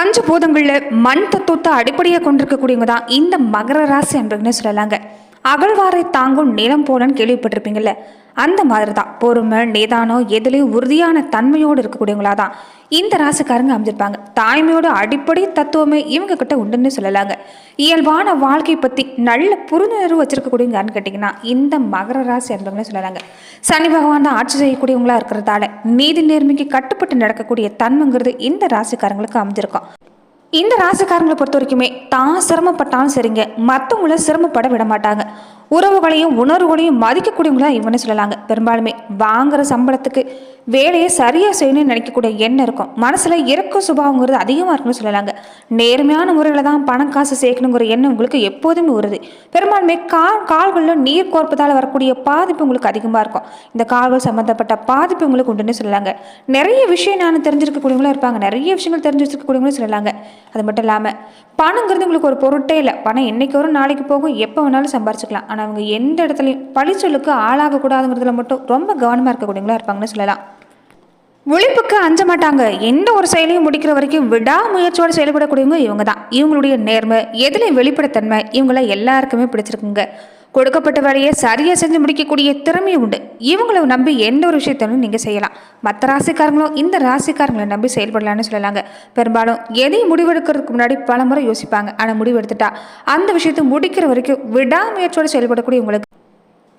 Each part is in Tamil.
பஞ்சபூதங்களில் மண் தத்துவத்தை அடிப்படையாக கொண்டிருக்கக்கூடியவங்க தான் இந்த மகர ராசி அன்பர்கள்னு சொல்லலாங்க. அகழ்வாரை தாங்கும் நிலம் போலன்னு கேள்விப்பட்டிருப்பீங்கல்ல? அந்த மாதிரி தான் பொறுமை நிதானம் எதுலேயும் உறுதியான தன்மையோடு இருக்கக்கூடியவங்களா தான் இந்த ராசிக்காரங்க அமைஞ்சிருப்பாங்க. தாய்மையோட அடிப்படை தத்துவமே இவங்க கிட்ட உண்டுன்னு சொல்லலாங்க. இயல்பான வாழ்க்கை பற்றி நல்ல புரிந்துணர்வு வச்சிருக்கக்கூடியவங்கன்னு கேட்டிங்கன்னா இந்த மகர ராசி அன்பர்கள்னு சொல்லலாங்க. சனி பகவான் தான் ஆட்சி செய்யக்கூடியவங்களா இருக்கிறதால நீதி நேர்மைக்கு கட்டுப்பட்டு நடக்கக்கூடிய தன்மைங்கிறது இந்த ராசிக்காரங்களுக்கு அமைஞ்சிருக்கும். இந்த ராசிக்காரங்களை பொறுத்த வரைக்குமே தான் சிரமப்பட்டாலும் சரிங்க. மற்றவங்கள சிரமப்பட விட மாட்டாங்க. உறவுகளையும் உணர்வுகளையும் மதிக்கக்கூடியவங்களா இவன்னு சொல்லலாங்க. பெரும்பாலுமே வாங்குற சம்பளத்துக்கு வேலையை சரியாக செய்யணும்னு நினைக்கக்கூடிய எண்ணம் இருக்கும். மனசில் இறக்க சுபாவங்கிறது அதிகமாக இருக்குன்னு சொல்லலாங்க. நேர்மையான முறையில் தான் பணம் காசு சேர்க்கணுங்கிற எண்ணம் உங்களுக்கு எப்போதுமே வருது. பெரும்பாலுமே கா கால்களில் நீர் கோர்ப்பதால் வரக்கூடிய பாதிப்பு உங்களுக்கு அதிகமாக இருக்கும். இந்த கால்கள் சம்மந்தப்பட்ட பாதிப்பு உங்களுக்கு உண்டுன்னு சொல்லலாங்க. நிறைய விஷயம் நான் தெரிஞ்சிருக்கக்கூடியவங்களும் இருப்பாங்க. நிறைய விஷயங்கள் தெரிஞ்சு வச்சிருக்கக்கூடியவங்களும் சொல்லலாங்க. அது மட்டும் இல்லாமல் பணங்கிறது உங்களுக்கு ஒரு பொருட்டே இல்லை. பணம் என்றைக்கு வரும் நாளைக்கு போகும் எப்போ வேணாலும் சம்பாரிச்சிக்கலாம். ஆனால் அவங்க எந்த இடத்துலையும் பழிச்சொல்லுக்கு ஆளாகக்கூடாதுங்கிறதுல மட்டும் ரொம்ப கவனமாக இருக்கக்கூடியவங்களா இருப்பாங்கன்னு சொல்லலாம். உழைப்புக்கு அஞ்ச மாட்டாங்க. எந்த ஒரு செயலையும் முடிக்கிற வரைக்கும் விடாமுயற்சியோடு செயல்படக்கூடியவங்க இவங்க தான். இவங்களுடைய நேர்மை எதிலையும் வெளிப்படைத்தன்மை இவங்கள எல்லாருக்குமே பிடிச்சிருக்குங்க. கொடுக்கப்பட்ட வேலையை சரியாக செஞ்சு முடிக்கக்கூடிய திறமை உண்டு. இவங்களை நம்பி எந்த ஒரு விஷயத்தையும் நீங்கள் செய்யலாம். மற்ற ராசிக்காரங்களும் இந்த ராசிக்காரங்களை நம்பி செயல்படலாம்னு சொல்லலாங்க. பெரும்பாலும் எதையும் முடிவெடுக்கிறதுக்கு முன்னாடி பல முறை யோசிப்பாங்க. ஆனால் முடிவெடுத்துட்டா அந்த விஷயத்தை முடிக்கிற வரைக்கும் விடாமுயற்சியோடு செயல்படக்கூடிய உங்களுக்கு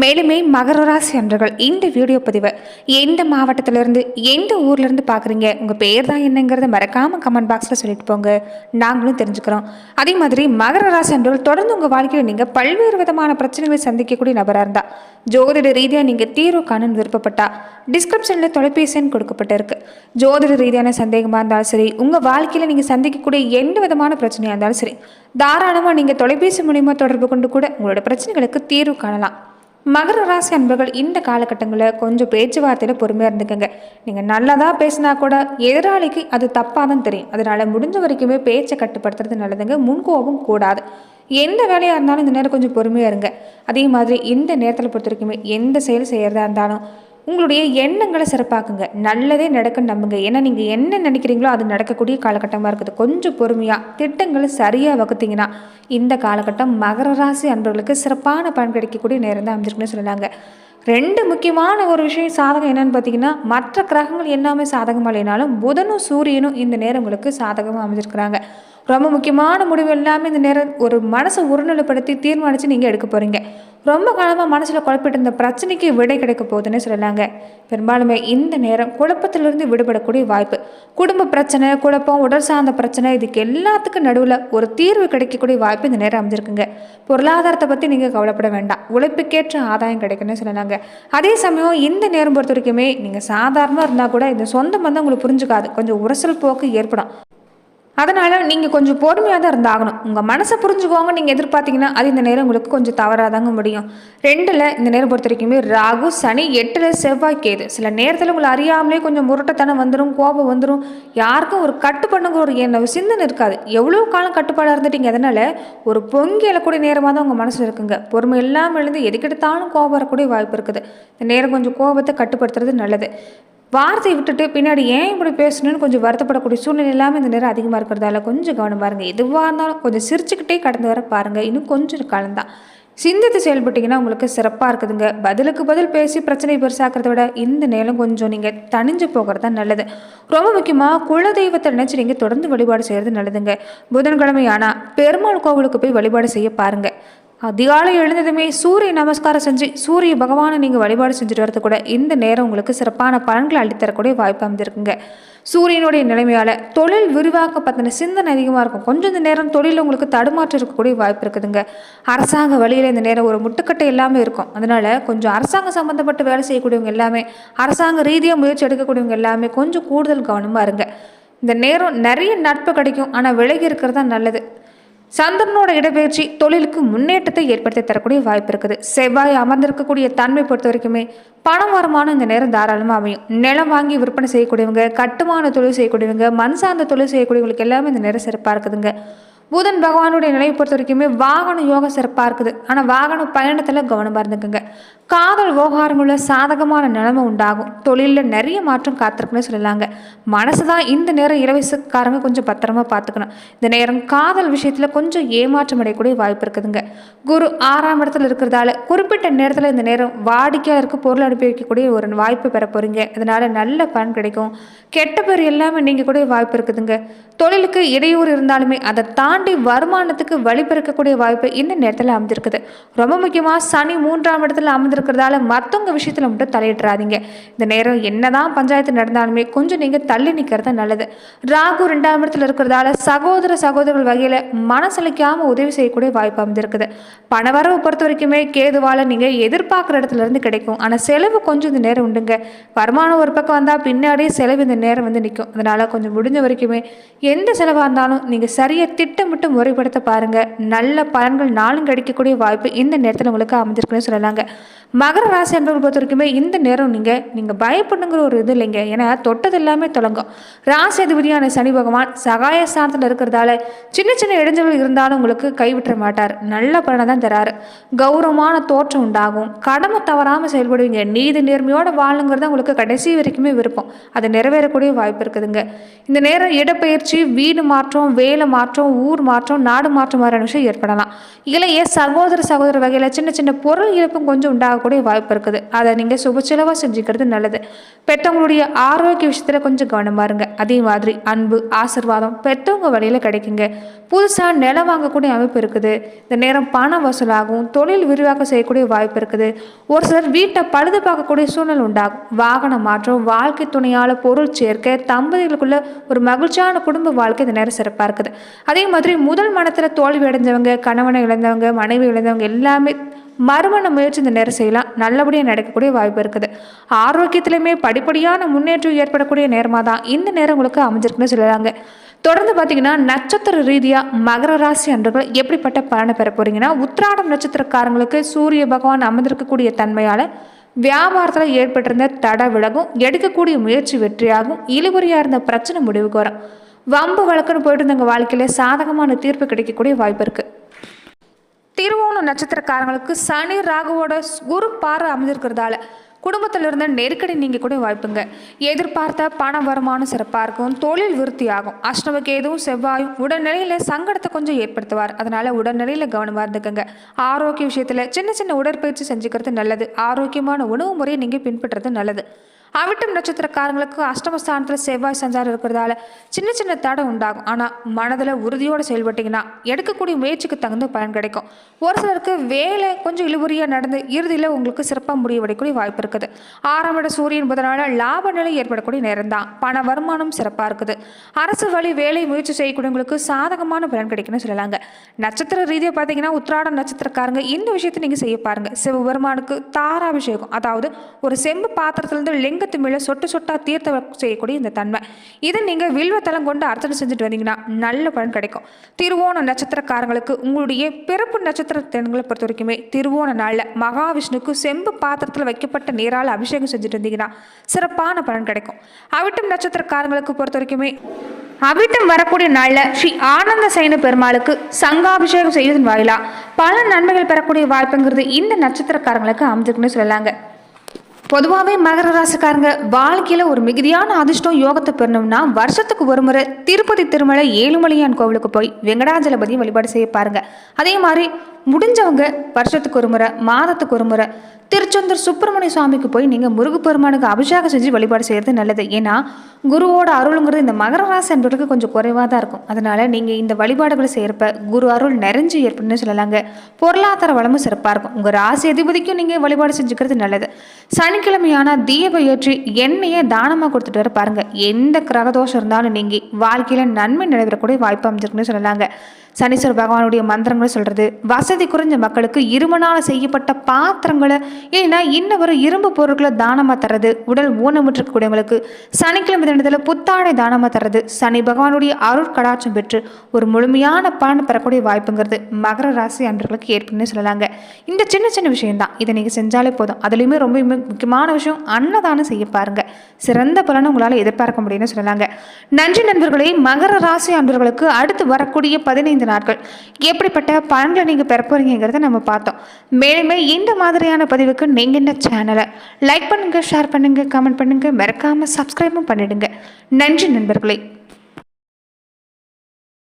மேலுமே மகர ராசி அன்றர்கள் இந்த வீடியோ பதிவு எந்த மாவட்டத்திலேருந்து எந்த ஊர்லேருந்து பார்க்குறீங்க உங்கள் பேர் தான் என்னங்கிறத மறக்காமல் கமெண்ட் பாக்ஸில் சொல்லிட்டு போங்க. நாங்களும் தெரிஞ்சுக்கிறோம். அதே மாதிரி மகர ராசி அன்றர்கள் தொடர்ந்து உங்கள் வாழ்க்கையில் நீங்கள் பல்வேறு விதமான பிரச்சனைகளை சந்திக்கக்கூடிய நபராக இருந்தால் ஜோதிட ரீதியாக நீங்கள் தீர்வு காணணும்னு விருப்பப்பட்டா டிஸ்கிரிப்ஷனில் தொலைபேசின்னு கொடுக்கப்பட்டிருக்கு. ஜோதிட ரீதியான சந்தேகமாக இருந்தாலும் சரி உங்கள் வாழ்க்கையில் நீங்கள் சந்திக்கக்கூடிய எந்த விதமான பிரச்சனையாக இருந்தாலும் சரி தாராளமாக நீங்கள் தொலைபேசி மூலிமா தொடர்பு கொண்டு கூட உங்களோட பிரச்சனைகளுக்கு தீர்வு காணலாம். மகர ராசி அன்பர்கள் இந்த காலகட்டங்களில் கொஞ்சம் பேச்சுவார்த்தையில் பொறுமையாக இருந்துக்கோங்க. நீங்கள் நல்லதாக பேசினா கூட எதிராளிக்கு அது தப்பாக தான் தெரியும். அதனால் முடிஞ்ச வரைக்குமே பேச்சை கட்டுப்படுத்துறது நல்லதுங்க. முன்கோபம் கூடாது. எந்த வேலையாக இருந்தாலும் இந்த நேரம் கொஞ்சம் பொறுமையாக இருங்க. அதே மாதிரி இந்த நேரத்தில் பொறுத்த வரைக்குமே எந்த செயல் செய்கிறதா இருந்தாலும் உங்களுடைய எண்ணங்களை சிறப்பாக்குங்க. நல்லதே நடக்க நம்புங்க. ஏன்னா நீங்கள் என்ன நினைக்கிறீங்களோ அது நடக்கக்கூடிய காலகட்டமாக இருக்குது. கொஞ்சம் பொறுமையாக திட்டங்களை சரியாக வகுத்தீங்கன்னா இந்த காலகட்டம் மகர ராசி அன்பர்களுக்கு சிறப்பான பலன் கிடைக்கக்கூடிய நேரம் தான் அமைஞ்சிருக்குன்னு சொல்லலாங்க ரெண்டு முக்கியமான ஒரு விஷயம் சாதகம் என்னன்னு பார்த்தீங்கன்னா மற்ற கிரகங்கள் எல்லாமே சாதகமாக இல்லைனாலும் புதனும் சூரியனும் இந்த நேரம் உங்களுக்கு சாதகமாக அமைஞ்சிருக்கிறாங்க. ரொம்ப முக்கியமான முடிவு எல்லாமே இந்த நேரம் ஒரு மனசை ஒருநிலைப்படுத்தி தீர்மானித்து நீங்கள் எடுக்க போகிறீங்க ரொம்ப காலமாக மனசில் குழப்பிட்டு இருந்த பிரச்சனைக்கு விடை கிடைக்க போகுதுன்னு சொல்லலாங்க. பெரும்பாலுமே இந்த நேரம் குழப்பத்திலிருந்து விடுபடக்கூடிய வாய்ப்பு. குடும்ப பிரச்சனை குழப்பம் உடல் சார்ந்த பிரச்சனை இதுக்கு எல்லாத்துக்கும் நடுவில் ஒரு தீர்வு கிடைக்கக்கூடிய வாய்ப்பு இந்த நேரம் அமைஞ்சிருக்குங்க. பொருளாதாரத்தை பற்றி நீங்கள் கவலைப்பட வேண்டாம். உழைப்புக்கேற்ற ஆதாயம் கிடைக்குன்னு சொல்லலாங்க. அதே சமயம் இந்த நேரம் பொறுத்த வரைக்குமே நீங்கள் சாதாரணமாக இருந்தால் கூட இந்த சொந்த பந்தம் உங்களுக்கு புரிஞ்சுக்காது. கொஞ்சம் உரசல் போக்கு ஏற்படும். அதனால் நீங்கள் கொஞ்சம் பொறுமையாக தான் இருந்தாகணும். உங்கள் மனசை புரிஞ்சுக்கோங்க. நீங்கள் எதிர்பார்த்தீங்கன்னா அது இந்த நேரம் உங்களுக்கு கொஞ்சம் தவறாக தாங்க முடியும். ரெண்டில் இந்த நேரம் பொறுத்த வரைக்குமே ராகு சனி எட்டில் செவ்வாய் கேது. சில நேரத்தில் உங்களை அறியாமலே கொஞ்சம் முரட்டத்தனம் வந்துடும் கோபம் வந்துடும் யாருக்கும் ஒரு கட்டுப்படுங்க ஒரு என்ன சிந்தனை இருக்காது. எவ்வளோ காலம் கட்டுப்பாடாக இருந்துட்டீங்க? அதனால் ஒரு பொங்கி எழக்கூடிய நேரமாக தான் உங்கள் மனசில் இருக்குங்க. பொறுமை இல்லாமல் எழுந்து எதுக்கெடுத்தாலும் கோபம் வரக்கூடிய வாய்ப்பு இருக்குது. இந்த நேரம் கொஞ்சம் கோபத்தை கட்டுப்படுத்துறது நல்லது. வார்த்தையை விட்டுட்டு பின்னாடி ஏன் இப்படி பேசணும்னு கொஞ்சம் வருத்தப்படக்கூடிய சூழ்நிலை எல்லாமே இந்த நேரம் அதிகமாக இருக்கிறதால கொஞ்சம் கவனம் பாருங்கள் எதுவாக இருந்தாலும் கொஞ்சம் சிரிச்சுக்கிட்டே கடந்து வர பாருங்கள் இன்னும் கொஞ்சம் காலம்தான் சிந்தித்து செயல்பட்டீங்கன்னா உங்களுக்கு சிறப்பாக இருக்குதுங்க. பதிலுக்கு பதில் பேசி பிரச்சனை பெருசாக்கிறத விட இந்த நேரம் கொஞ்சம் நீங்கள் தணிஞ்சு போகிறது தான் நல்லது. ரொம்ப முக்கியமாக குலதெய்வத்தை நினச்சி நீங்கள் தொடர்ந்து வழிபாடு செய்கிறது நல்லதுங்க. புதன்கிழமை ஆனால் பெருமாள் கோவிலுக்கு போய் வழிபாடு செய்ய பாருங்கள் அதிகாலை எழுந்ததுமே சூரிய நமஸ்காரம் செஞ்சு சூரிய பகவானை நீங்கள் வழிபாடு செஞ்சுட்டு வரது கூட இந்த நேரம் உங்களுக்கு சிறப்பான பலன்களை அள்ளித்தரக்கூடிய வாய்ப்பு அமைந்திருக்குங்க. சூரியனுடைய நிலைமையால் தொழில் விரிவாக்க பற்றின சிந்தனை அதிகமாக இருக்கும். கொஞ்சம் இந்த நேரம் தொழில் உங்களுக்கு தடுமாற்றம் இருக்கக்கூடிய வாய்ப்பு இருக்குதுங்க. அரசாங்க வழியில் இந்த நேரம் ஒரு முட்டுக்கட்டை எல்லாமே இருக்கும். அதனால் கொஞ்சம் அரசாங்க சம்மந்தப்பட்ட வேலை செய்யக்கூடியவங்க எல்லாமே அரசாங்க ரீதியாக முயற்சி எடுக்கக்கூடியவங்க எல்லாமே கொஞ்சம் கூடுதல் கவனமாக இருங்க. இந்த நேரம் நிறைய நட்பு கிடைக்கும். ஆனால் விலகி இருக்கிறது தான் நல்லது. சந்திரனோட இடப்பெயர்ச்சி தொழிலுக்கு முன்னேற்றத்தை ஏற்படுத்தி தரக்கூடிய வாய்ப்பு இருக்குது. செவ்வாய் அமர்ந்திருக்கக்கூடிய தன்மை பொறுத்த வரைக்குமே பணம் வருமானம் இந்த நேரம் தாராளமாக அமையும். நிலம் வாங்கி விற்பனை செய்யக்கூடியவங்க கட்டுமான தொழில் செய்யக்கூடியவங்க மண் சார்ந்த தொழில் செய்யக்கூடியவங்களுக்கு எல்லாமே இந்த நேரம் சிறப்பாக இருக்குதுங்க. புதன் பகவானுடைய நிலையை பொறுத்த வரைக்குமே வாகன யோகம் சிறப்பாக இருக்குது. ஆனால் வாகன பயணத்தில் கவனமாக இருந்துக்குங்க. காதல் விவகாரங்களில் சாதகமான நிலைமை உண்டாகும். தொழிலில் நிறைய மாற்றம் காத்திருக்குன்னு சொல்லலாங்க. மனசு தான் இந்த நேரம் இளவயசுக்காரங்க கொஞ்சம் பத்திரமா பார்த்துக்கணும் இந்த நேரம் காதல் விஷயத்தில் கொஞ்சம் ஏமாற்றம் அடையக்கூடிய வாய்ப்பு இருக்குதுங்க. குரு ஆறாம் இடத்துல இருக்கிறதால குறிப்பிட்ட நேரத்தில் இந்த நேரம் வாடிக்கையாளருக்கு பொருள் அனுப்பி வைக்கக்கூடிய ஒரு வாய்ப்பு பெற போகிறீங்க அதனால் நல்ல பலன் கிடைக்கும். கெட்ட பேர் எல்லாமே நீங்கள் கூட வாய்ப்பு இருக்குதுங்க. தொழிலுக்கு இடையூறு இருந்தாலுமே அதை தாண்டி வருமானத்துக்கு வழிபிறக்கக்கூடிய வாய்ப்பு இந்த நேரத்தில் அமைஞ்சிருக்குது. ரொம்ப முக்கியமாக சனி மூன்றாம் இடத்துல அமர்ந்திருக்கிறதால மற்றவங்க விஷயத்தில் மட்டும் தலையிடுறாதீங்க. இந்த நேரம் என்னதான் பஞ்சாயத்து நடந்தாலுமே கொஞ்சம் நீங்கள் தள்ளி நிற்கிறது நல்லது. ராகு ரெண்டாம் இடத்துல இருக்கிறதால சகோதர சகோதரர்கள் வகையில் மனசளிக்காமல் உதவி செய்யக்கூடிய வாய்ப்பு அமைஞ்சிருக்குது. பணவரவு பொறுத்த வரைக்குமே கேதுவால் நீங்கள் எதிர்பார்க்குற இடத்துல இருந்து கிடைக்கும். ஆனால் செலவு கொஞ்சம் இந்த நேரம் உண்டுங்க. வருமானம் ஒரு பக்கம் வந்தால் பின்னாடியே செலவு இந்த நேரம் வந்து நிற்கும் அதனால் கொஞ்சம் முடிஞ்ச வரைக்குமே எந்த செலவாக இருந்தாலும் நீங்கள் சரியாக திட்டமிட்டு முறைப்படுத்த பாருங்கள் நல்ல பலன்கள் நாளும் கிடைக்கக்கூடிய வாய்ப்பு இந்த நேரத்தில் உங்களுக்கு அமைஞ்சிருக்குன்னு சொல்லலாங்க. மகர ராசி என்பவர்கள் பொறுத்த வரைக்குமே இந்த நேரம் நீங்கள் நீங்கள் பயப்படுங்கிற ஒரு இது இல்லைங்க. ஏன்னா தொட்டது எல்லாமே தொடங்கும். ராசி அதிபதியான சனி பகவான் சகாய ஸ்தானத்தில் இருக்கிறதால சின்ன சின்ன இடைஞ்சல்கள் இருந்தாலும் உங்களுக்கு கைவிட்ட மாட்டார். நல்ல பலனை தான் தராரு. கௌரவமான தோற்றம் உண்டாகும். கடமை தவறாமல் செயல்படுவீங்க. நீதி நேர்மையோட வாழணுங்கிறது உங்களுக்கு கடைசி வரைக்குமே விருப்பம். அது நிறைவேறக்கூடிய வாய்ப்பு இருக்குதுங்க. இந்த நேரம் இடப்பெயர்ச்சி வீடு மாற்றம் வேலை மாற்றம் ஊர் மாற்றம் நாடு மாற்றம் மாதிரியான விஷயம் ஏற்படலாம். இல்லையே சகோதர சகோதர வகையில் சின்ன சின்ன பொருள் இழப்பும் கொஞ்சம் உண்டாகக்கூடிய வாய்ப்பு இருக்குது. அதை நீங்கள் சுபச்செலவாக செஞ்சுக்கிறது நல்லது. பெற்றவங்களுடைய ஆரோக்கிய விஷயத்தில் கொஞ்சம் கவனமாக இருங்க. அதே மாதிரி அன்பு ஆசிர்வாதம் பெற்றவங்க வழியில் கிடைக்குங்க. புதுசாக நிலம் வாங்கக்கூடிய அமைப்பு இருக்குது. இந்த நேரம் பணம் வசூலாகும். தொழில் விரிவாக்கம் செய்யக்கூடிய வாய்ப்பு இருக்குது. ஒரு சிலர் வீட்டை பழுது பார்க்கக்கூடிய சூழ்நிலை உண்டாகும். வாகன மாற்றம் வாழ்க்கை துணையால் பொருள் சேர்க்க தம்பதிகளுக்குள்ள ஒரு மகிழ்ச்சியான குடும்ப வாழ்க்கை இந்த நேரம் சிறப்பாக இருக்குது. அதே மாதிரி முதல் மனத்தில் தோல்வி அடைஞ்சவங்க கணவனை இழந்தவங்க மனைவி இழந்தவங்க எல்லாமே மறுமண முயற்சி இந்த நேரம் செய்யலாம். நல்லபடியாக நடக்கக்கூடிய வாய்ப்பு இருக்குது. ஆரோக்கியத்திலையுமே படிப்படியான முன்னேற்றம் ஏற்படக்கூடிய நேரமாக தான் இந்த நேரம் உங்களுக்கு அமைஞ்சிருக்குன்னு சொல்லலாங்க தொடர்ந்து பார்த்தீங்கன்னா நட்சத்திர ரீதியாக மகர ராசி அன்றர்கள் எப்படிப்பட்ட பலனை பெற போறீங்கன்னா உத்திராடம் நட்சத்திரக்காரங்களுக்கு சூரிய பகவான் அமர்ந்திருக்கக்கூடிய தன்மையால் வியாபாரத்தில் ஏற்பட்டிருந்த தட விலகும் எடுக்கக்கூடிய முயற்சி வெற்றியாகும் இழுபறியாக இருந்த பிரச்சனை முடிவுக்கு வரும். வம்பு வழக்குன்னு போயிட்டு இருந்தவங்க வாழ்க்கையில் சாதகமான தீர்ப்பு கிடைக்கக்கூடிய வாய்ப்பு இருக்குது திருவோண நட்சத்திரக்காரங்களுக்கு சனி ராகுவோட குரு பார்வை அமைஞ்சிருக்கிறதால குடும்பத்தில் இருந்த நெருக்கடி நீங்க கூட வாய்ப்புங்க. எதிர்பார்த்த பண வருமானம் சிறப்பாக இருக்கும் தொழில் விருத்தியாகும் அஷ்டமக்கு எதுவும் செவ்வாயும் உடல்நிலையில் சங்கடத்தை கொஞ்சம் ஏற்படுத்துவார். அதனால உடல்நிலையில் கவனமாக இருந்துக்கங்க. ஆரோக்கிய விஷயத்தில் சின்ன சின்ன உடற்பயிற்சி செஞ்சுக்கிறது நல்லது. ஆரோக்கியமான உணவு முறையை நீங்கள் பின்பற்றுறது நல்லது. அவிட்டம் நட்சத்திரக்காரங்களுக்கு அஷ்டமஸ்தானத்தில் செவ்வாய் சஞ்சாரம் இருக்கிறதால சின்ன சின்ன தடை உண்டாகும். ஆனால் மனதில் உறுதியோடு செயல்பட்டீங்கன்னா எடுக்கக்கூடிய முயற்சிக்கு தகுந்த பலன் கிடைக்கும். ஒரு சிலருக்கு வேலை கொஞ்சம் இழுபறியாக நடந்து இறுதியில் உங்களுக்கு சிறப்பாக முடிவடையக்கூடிய வாய்ப்பு இருக்குது. ஆறாம் இட சூரியன் புதனால லாப நிலை ஏற்படக்கூடிய நேரம் தான் பண வருமானம் சிறப்பாக இருக்குது. அரசு வழி வேலை முயற்சி செய்யக்கூடியவங்களுக்கு சாதகமான பலன் கிடைக்கும்னு சொல்லலாங்க. நட்சத்திர ரீதியாக பார்த்தீங்கன்னா உத்திராட நட்சத்திரக்காரங்க இந்த விஷயத்தை நீங்கள் செய்ய பாருங்கள் சிவபெருமானுக்கு தாராபிஷேகம் அதாவது ஒரு செம்பு பாத்திரத்திலிருந்து லிங்கத்து மேலே சொட்டு சொட்டா தீர்த்த செய்யக்கூடிய இந்த தன்மை. இதை நீங்கள் வில்வத்தலம் கொண்டு அர்ச்சனை செஞ்சுட்டு வந்தீங்கன்னா நல்ல பலன் கிடைக்கும். திருவோண நட்சத்திரக்காரங்களுக்கு உங்களுடைய பிறப்பு நட்சத்திர பொறுத்த வரைக்குமே திருவோண நாளில் மகாவிஷ்ணுக்கு செம்பு பாத்திரத்தில் வைக்கப்பட்ட நீரால் அபிஷேகம் செஞ்சுட்டு வந்தீங்கன்னா சிறப்பான பலன் கிடைக்கும். அவிட்டம் நட்சத்திரக்காரங்களுக்கு பொறுத்த வரைக்குமே அவிட்டம் வரக்கூடிய நாளில் ஸ்ரீ ஆனந்த சைன பெருமாளுக்கு சங்காபிஷேகம் செய்வதன் வாயிலா பல நன்மைகள் பெறக்கூடிய வாய்ப்புங்கிறது இந்த நட்சத்திரக்காரங்களுக்கு அமைஞ்சிருக்குன்னு சொல்லலாங்க. பொதுவாகவே மகர ராசிக்காரங்க வாழ்க்கையில் ஒரு மிகுதியான அதிர்ஷ்டம் யோகத்தை பெறணும்னா வருஷத்துக்கு ஒரு முறை திருப்பதி திருமலை ஏழுமலையான் கோவிலுக்கு போய் வெங்கடாஜலபதி வழிபாடு செய்ய பாருங்க. அதே மாதிரி முடிஞ்சவங்க வருஷத்துக்கு ஒரு முறை மாதத்துக்கு ஒரு முறை திருச்செந்தூர் சுப்பிரமணிய சுவாமிக்கு போய் நீங்கள் முருகப்பெருமானுக்கு அபிஷேகம் செஞ்சு வழிபாடு செய்கிறது நல்லது. ஏன்னா குருவோட அருளுங்கிறது இந்த மகர ராசி என்பதற்கு கொஞ்சம் குறைவாக தான் இருக்கும். அதனால் நீங்கள் இந்த வழிபாடுகளை செய்கிறப்ப குரு அருள் நிறைஞ்சு ஏற்படுன்னு சொல்லலாங்க. பொருளாதார வளமும் சிறப்பாக இருக்கும். உங்கள் ராசி அதிபதிக்கும் நீங்கள் வழிபாடு செஞ்சுக்கிறது நல்லது. சனிக்கிழமையான தீப ஏற்றி எண்ணெயை தானமாக கொடுத்துட்டு வர பாருங்கள் எந்த கிரகதோஷம் இருந்தாலும் நீங்கள் வாழ்க்கையில் நன்மை நடைபெறக்கூடிய வாய்ப்பு அமைஞ்சிருக்குன்னு சொல்லலாங்க. சனீஸ்வர பகவானுடைய மந்திரங்களை சொல்கிறது வசதி குறைஞ்ச மக்களுக்கு இருமனால் செய்யப்பட்ட பாத்திரங்களை இல்லைன்னா இன்னும் ஒரு இரும்பு பொருட்களை தானமாக தர்றது உடல் ஊனமுற்றக்கூடியவங்களுக்கு. சனிக்கிழமை தினத்தில் புத்தாடை தானமாக தர்றது சனி பகவானுடைய அருள் கடாட்சம் பெற்று ஒரு முழுமையான பலன் பெறக்கூடிய வாய்ப்புங்கிறது மகர ராசி அன்றர்களுக்கு ஏற்படுன்னு சொல்லலாங்க. இந்த சின்ன சின்ன விஷயம்தான். இதை நீங்கள் செஞ்சாலே போதும். அதுலேயுமே ரொம்ப முக்கியமான விஷயம் அன்னதானம் செய்ய பாருங்கள் சிறந்த பலனை உங்களால் எதிர்பார்க்க முடியும்னு சொல்லலாங்க. நன்றி நண்பர்களே மகர ராசி அன்பர்களுக்கு அடுத்து வரக்கூடிய பதினைந்து நாட்கள். எப்படிப்பட்ட பலன்களை நீங்கள் பெற போறீங்கிறத நம்ம பார்த்தோம். மேலுமே இந்த மாதிரியான பதிவுக்கு நீங்கள் இந்த சேனலை லைக் பண்ணுங்கள் ஷேர் பண்ணுங்கள் கமெண்ட் பண்ணுங்கள் மறக்காமல் சப்ஸ்கிரைபும் பண்ணிடுங்க. நன்றி நண்பர்களே.